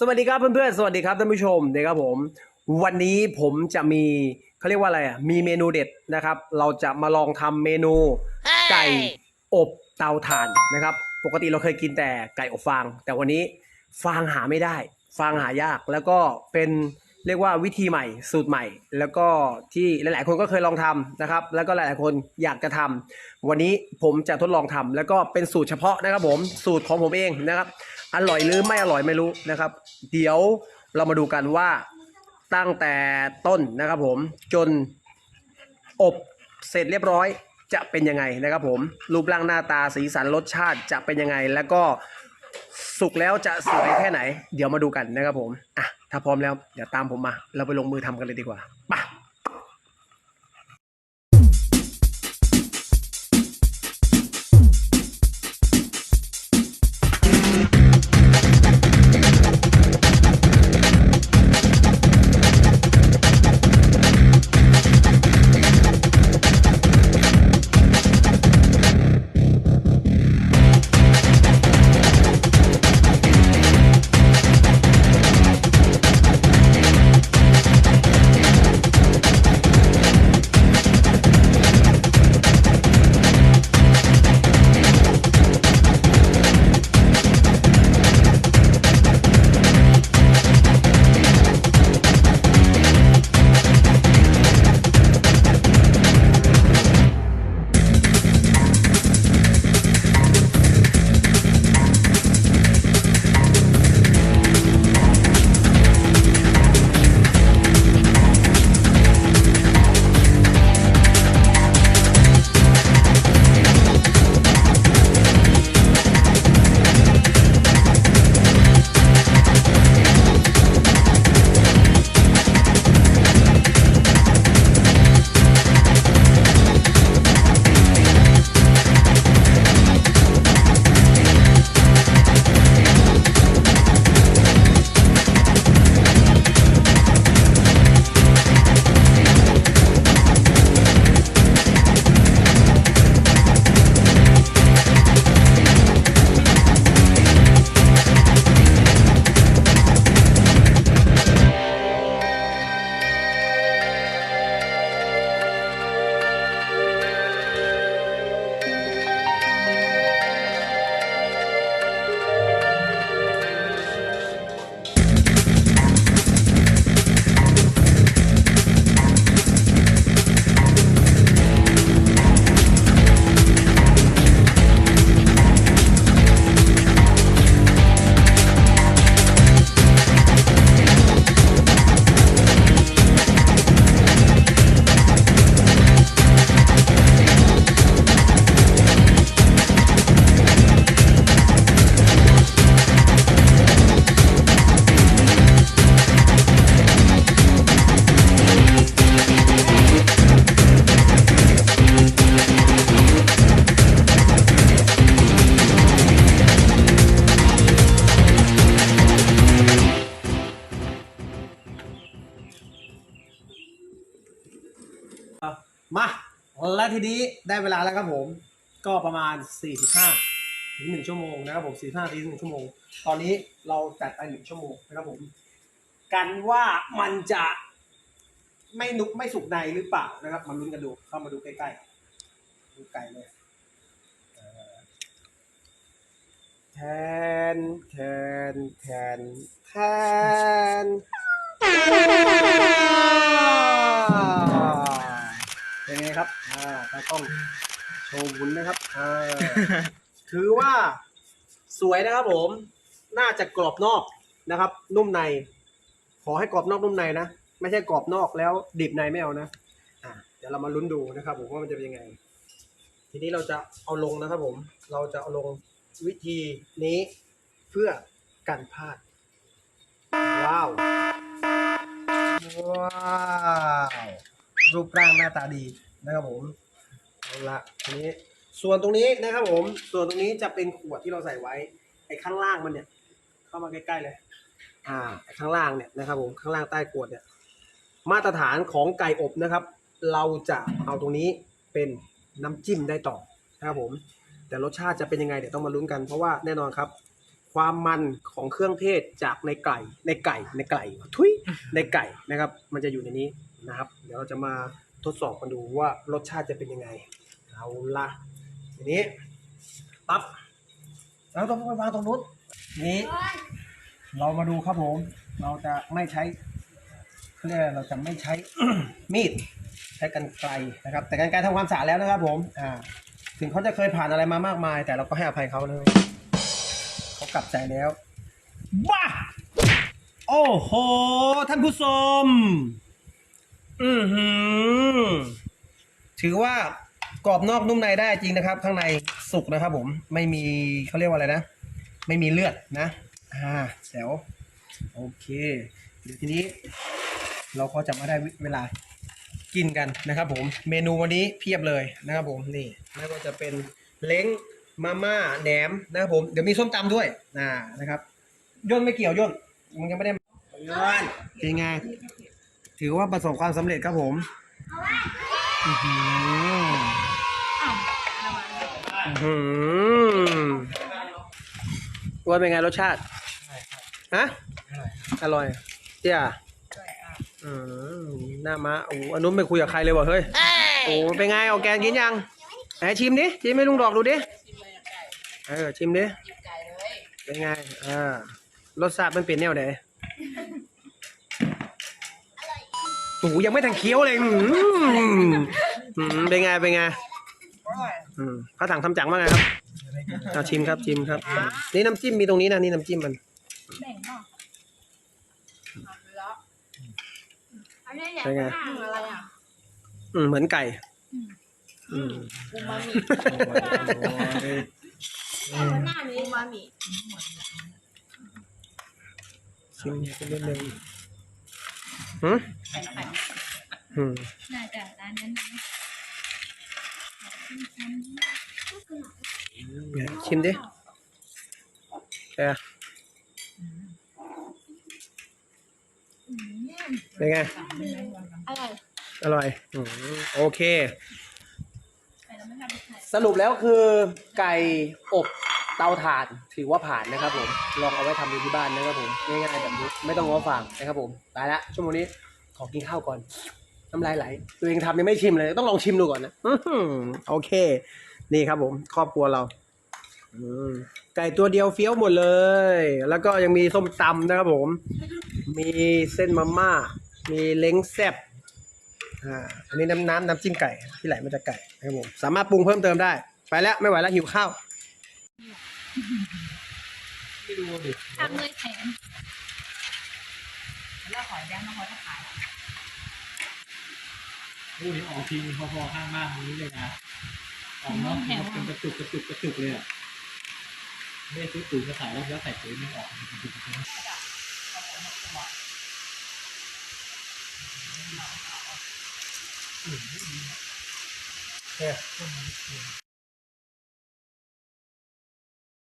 สวัสดีครับเพื่อนๆ สวัสดีครับท่านผู้ชมนะครับผม วันนี้ผมจะมีเขาเรียกว่าอะไรอะ มีเมนูเด็ดนะครับ เราจะมาลองทำเมนูไก่อบเตาถ่านนะครับ ปกติเราเคยกินแต่ไก่อบฟาง แต่วันนี้ฟางหาไม่ได้ ฟางหายาก แล้วก็เป็น เรียกว่าวิธีใหม่สูตรใหม่ แล้วก็ที่หลาย ๆ คนก็เคยลองทำนะครับ แล้วก็หลาย ๆ คนอยากจะทำวันนี้ผมจะทดลองทำแล้วก็เป็นสูตรเฉพาะนะครับผมสูตรของผมเองนะครับอร่อยหรือไม่อร่อยไม่รู้นะครับ เดี๋ยวเรามาดูกันว่าตั้งแต่ต้นนะครับผมจนอบเสร็จเรียบร้อยจะเป็นยังไงนะครับผมรูปร่างหน้าตาสีสันรสชาติจะเป็นยังไง แล้วก็ สุกแล้วจะสวยแค่ไหน เดี๋ยวมาดูกันนะครับผมอะถ้าพร้อมแล้วเดี๋ยวตามผมมา เราไปลงมือทำกันเลยดีกว่าไป มาและทีนี้ได้เวลาแล้วครับผม ก็ประมาณ 45ถึง1ชั่วโมงนะครับผม45ถึง1ชั่วโมง ตอนนี้เราจัดไป1ชั่วโมงนะครับผม กันว่ามันจะไม่นุกไม่สุกในหรือเปล่านะครับ มาลุ้นกันดูเข้ามาดูใกล้ๆดูไก่เลยแทนแทนแทนแทน เป็นไงครับ อ่าตากล้องโชว์บุญนะครับอ่าถือว่าสวยนะครับผม น่าจะกรอบนอกนะครับ นุ่มใน ขอให้กรอบนอกนุ่มในนะ ไม่ใช่กรอบนอกแล้วดิบในไม่เอานะ อ่าเดี๋ยวเรามาลุ้นดูนะครับ ผมว่ามันจะเป็นยังไง ทีนี้เราจะเอาลงนะครับผม เราจะเอาลงวิธีนี้เพื่อกันพลาด ว้าว ว้าว รูปร่างหน้าตาดีนะครับผมเอาละทีนี้ส่วนตรงนี้นะครับผม ส่วนตรงนี้จะเป็นขวดที่เราใส่ไว้ไอ้ข้างล่างมันเนี่ย เข้ามาใกล้ๆเลย อ่าไอ้ข้างล่างเนี่ยนะครับผมข้างล่างใต้ขวดเนี่ย มาตรฐานของไก่อบนะครับ เราจะเอาตรงนี้เป็นน้ำจิ้มได้ต่อนะครับผม แต่รสชาติจะเป็นยังไงเดี๋ยวต้องมาลุ้นกันเพราะว่าแน่นอนครับ ความมันของเครื่องเทศจากในไก่ ในไก่ในไก่ทุยในไก่นะครับ มันจะอยู่ในนี้นะครับ เดี๋ยวเราจะมาทดสอบกันดูว่ารสชาติจะเป็นยังไง เอาละทีนี้ปั๊บเราต้องไปวางตรงนู้นนี้ เรามาดูครับผม เราจะไม่ใช้เขาเรียกอะไรเราจะไม่ใช้มีดใช้กันไกลนะครับ แต่กันไกลทำความสะอาดแล้วนะครับผมอ่าถึงเขาจะเคยผ่านอะไรมามากมาย แต่เราก็ให้อภัยเขานะครับ เขากลับใจแล้วบ้าโอ้โห ท่านผู้ชมอือหือ ถือว่ากรอบนอกนุ่มในได้จริงนะครับ ข้างในสุกนะครับผม ไม่มีเขาเรียกว่าอะไรนะ ไม่มีเลือดนะ อ่าแจ๋วโอเคเดี๋ยวทีนี้ เราก็จะมาได้เวลากินกันนะครับผม เมนูวันนี้เพียบเลยนะครับผม นี่ไม่ว่าจะเป็นเล้ง มาม่าแหนมนะครับผมเดี๋ยวมีส้มตำด้วยนะนะครับย่นไม่เกี่ยวย่นมันยังไม่ได้ย่นเป็นไงถือว่าประสบความสำเร็จครับผมอื้อหืออื้อหือว่าเป็นไงรสชาติฮะอร่อยเจ้าอืมหน้าม้าโอ้อันนู้นไม่คุยกับใครเลยว่ะเฮ้ยโอ้เป็นไงเอาแกนกินยังไหนชิมดิชิมให้ลุงดอกดูดิ เออชิมดิเป็นไงอ่ารสชาติมันเป็นแนวไหนโอ้โหยังไม่ทันเคี้ยวเลยอืมอืมเป็นไงเป็นไงอืมเขาถังทำจังว่าไงครับเอาชิมครับชิมครับ นี่น้ำจิ้มมีตรงนี้นะนี่น้ำจิ้มมันแบ่งเปล่าอันนี้อยากเป็นไงนั่งอะไรอะอืมเหมือนไก่อืม อูมามิอืมหน้านี้อูมามิชิมชิมนิดนึงหืมอืมน่าจะร้านนั้นนะเนี่ยชิมดิเป็นไงอืมเป็นไง อร่อย อร่อยอืมโอเคแต่เราไม่ทำเป็นไข่ สรุปแล้วคือไก่อบเตาถ่านถือว่าผ่านนะครับผม ลองเอาไว้ทำดูที่บ้านนะครับผมง่ายๆแบบนี้ไม่ต้องง้อฝากนะครับผมไปละชั่วโมงนี้ขอกินข้าวก่อนน้ำลายไหลตัวเองทำยังไม่ชิมเลย ต้องลองชิมดูก่อนนะโอเค นี่ครับผมครอบครัวเราไก่ตัวเดียวเฟี้ยวหมดเลย แล้วก็ยังมีส้มตำนะครับผม มีเส้นมาม่า มีเล้งแซบอ่าอันนี้น้ำน้ำน้ำจิ้มไก่ที่ไหลมาจากไก่ ครับผมสามารถปรุงเพิ่มเติมได้ ไปแล้วไม่ไหวแล้วหิวข้าวทำเลยแถมคู่นี้ออกทีพอๆข้างบ้านนี้เลยนะออกนอกเป็นกระจุกกระจุกกระจุกเลยอะไม่ได้ซื้อปุ๋ยมาใส่แล้วแล้วใส่ปุ๋ยไม่ออก 对，不能吃